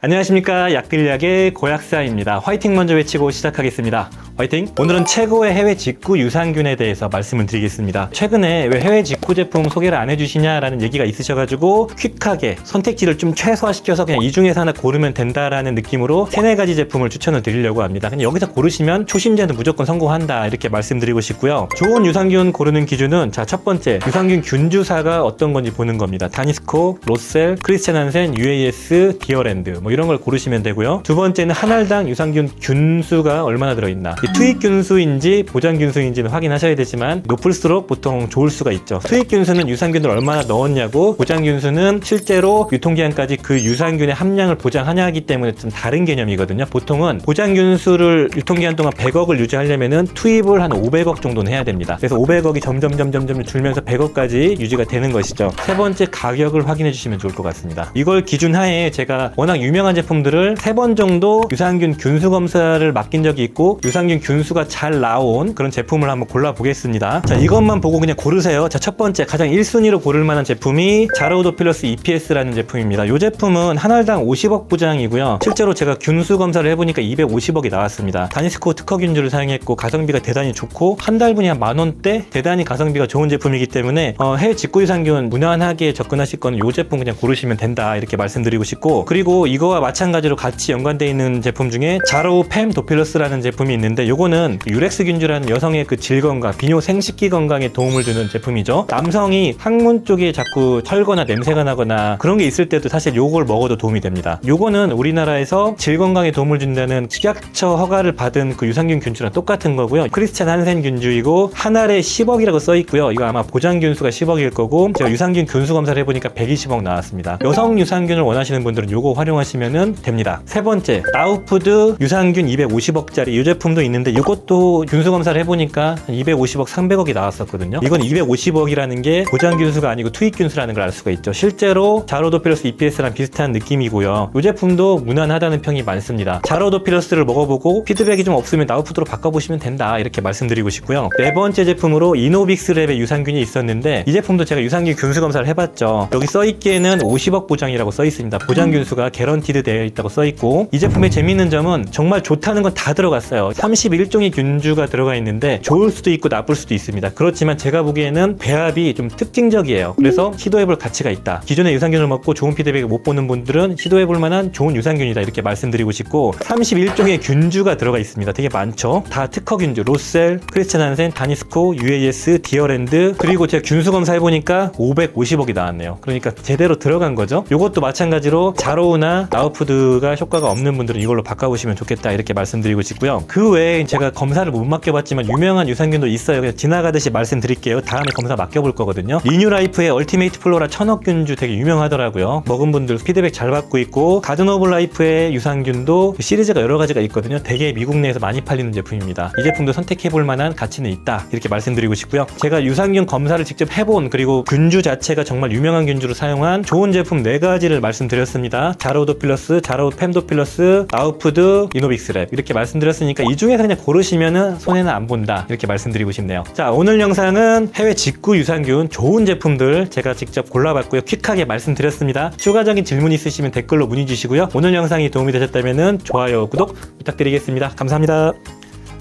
안녕하십니까 약들약의 고약사입니다. 화이팅 먼저 외치고 시작하겠습니다. 화이팅! 오늘은 최고의 해외 직구 유산균에 대해서 말씀을 드리겠습니다. 최근에 왜 해외 직구 제품 소개를 안 해주시냐라는 얘기가 있으셔가지고 퀵하게 선택지를 좀 최소화시켜서 그냥 이 중에서 하나 고르면 된다라는 느낌으로 세네 가지 제품을 추천을 드리려고 합니다. 그냥 여기서 고르시면 초심자는 무조건 성공한다 이렇게 말씀드리고 싶고요. 좋은 유산균 고르는 기준은 자 첫 번째 유산균 균주사가 어떤 건지 보는 겁니다. 다니스코, 로셀, 크리스찬 한센, UAS, 디어랜드 뭐 이런 걸 고르시면 되고요. 두 번째는 한 알당 유산균 균수가 얼마나 들어있나 이 투입 균수인지 보장 균수인지는 확인하셔야 되지만 높을수록 보통 좋을 수가 있죠. 투입 균수는 유산균을 얼마나 넣었냐고 보장 균수는 실제로 유통기한까지 그 유산균의 함량을 보장하냐 하기 때문에 좀 다른 개념이거든요. 보통은 보장 균수를 유통기한 동안 100억을 유지하려면은 투입을 한 500억 정도는 해야 됩니다. 그래서 500억이 점점 점점 점 줄면서 100억까지 유지가 되는 것이죠. 세 번째 가격을 확인해 주시면 좋을 것 같습니다. 이걸 기준하에 제가 워낙 유명한 제품들을 세 번 정도 유산균 균수 검사를 맡긴 적이 있고 유산균 균수가 잘 나온 그런 제품을 한번 골라 보겠습니다. 자, 이것만 보고 그냥 고르세요. 자, 첫 번째 가장 1순위로 고를 만한 제품이 자로우도 필러스 EPS라는 제품입니다. 이 제품은 한 알당 50억 부장이고요. 실제로 제가 균수 검사를 해보니까 250억이 나왔습니다. 다니스코 특허 균주를 사용했고 가성비가 대단히 좋고 한 달분이 한 만 원대 대단히 가성비가 좋은 제품이기 때문에 어, 해외 직구 유산균 무난하게 접근하실 거는 이 제품 그냥 고르시면 된다 이렇게 말씀드리고 싶고 그리고 이거와 마찬가지로 같이 연관되어 있는 제품 중에 자로우 팸 도필러스라는 제품이 있는데 요거는 유렉스 균주라는 여성의 그 질 건강, 비뇨 생식기 건강에 도움을 주는 제품이죠. 남성이 항문 쪽에 자꾸 털거나 냄새가 나거나 그런 게 있을 때도 사실 요걸 먹어도 도움이 됩니다. 요거는 우리나라에서 질 건강에 도움을 준다는 식약처 허가를 받은 그 유산균 균주랑 똑같은 거고요. 크리스찬 한센 균주이고 한 알에 10억이라고 써 있고요. 이거 아마 보장 균수가 10억일 거고 제가 유산균 균수 검사를 해보니까 120억 나왔습니다. 여성 유산균을 원하시는 분들은 요거 활용하시면 됩니다. 세 번째 나우푸드 유산균 250억짜리 이 제품도 있는 데 이것도 균수 검사를 해보니까 한 250억, 300억이 나왔었거든요. 이건 250억이라는 게 보장 균수가 아니고 투입 균수라는 걸 알 수가 있죠. 실제로 자로도피러스 EPS랑 비슷한 느낌이고요. 이 제품도 무난하다는 평이 많습니다. 자로도피러스를 먹어보고 피드백이 좀 없으면 나우푸드로 바꿔보시면 된다 이렇게 말씀드리고 싶고요. 네 번째 제품으로 이노빅스랩의 유산균이 있었는데 이 제품도 제가 유산균 균수 검사를 해봤죠. 여기 써있기에는 50억 보장이라고 써 있습니다. 보장 균수가 개런티드 되어 있다고 써 있고 이 제품의 재밌는 점은 정말 좋다는 건 다 들어갔어요. 31종의 균주가 들어가 있는데 좋을 수도 있고 나쁠 수도 있습니다. 그렇지만 제가 보기에는 배합이 좀 특징적이에요. 그래서 시도해볼 가치가 있다. 기존의 유산균을 먹고 좋은 피드백을 못 보는 분들은 시도해볼 만한 좋은 유산균이다 이렇게 말씀드리고 싶고 31종의 균주가 들어가 있습니다. 되게 많죠. 다 특허 균주, 로셀, 크리스찬 한센, 다니스코, UAS, 디어랜드 그리고 제가 균수 검사해보니까 550억이 나왔네요. 그러니까 제대로 들어간 거죠. 이것도 마찬가지로 자로우나 나우푸드가 효과가 없는 분들은 이걸로 바꿔보시면 좋겠다 이렇게 말씀드리고 싶고요. 그 외에 제가 검사를 못 맡겨봤지만 유명한 유산균도 있어요. 그냥 지나가듯이 말씀드릴게요. 다음에 검사 맡겨볼 거거든요. 리뉴라이프의 얼티메이트 플로라 천억균주 되게 유명하더라고요. 먹은 분들 피드백 잘 받고 있고 가든 오브 라이프의 유산균도 시리즈가 여러 가지가 있거든요. 되게 미국 내에서 많이 팔리는 제품입니다. 이 제품도 선택해볼 만한 가치는 있다 이렇게 말씀드리고 싶고요. 제가 유산균 검사를 직접 해본 그리고 균주 자체가 정말 유명한 균주로 사용한 좋은 제품 네 가지를 말씀드렸습니다. 자로도필러스, 자로펜도필러스, 나우푸드, 이노빅스랩 이렇게 말씀드렸으니까 이 중에서 그냥 고르시면은 손해는 안 본다 이렇게 말씀드리고 싶네요. 자 오늘 영상은 해외 직구 유산균 좋은 제품들 제가 직접 골라봤고요. 퀵하게 말씀드렸습니다. 추가적인 질문 있으시면 댓글로 문의 주시고요. 오늘 영상이 도움이 되셨다면 좋아요, 구독 부탁드리겠습니다. 감사합니다.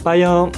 빠이요.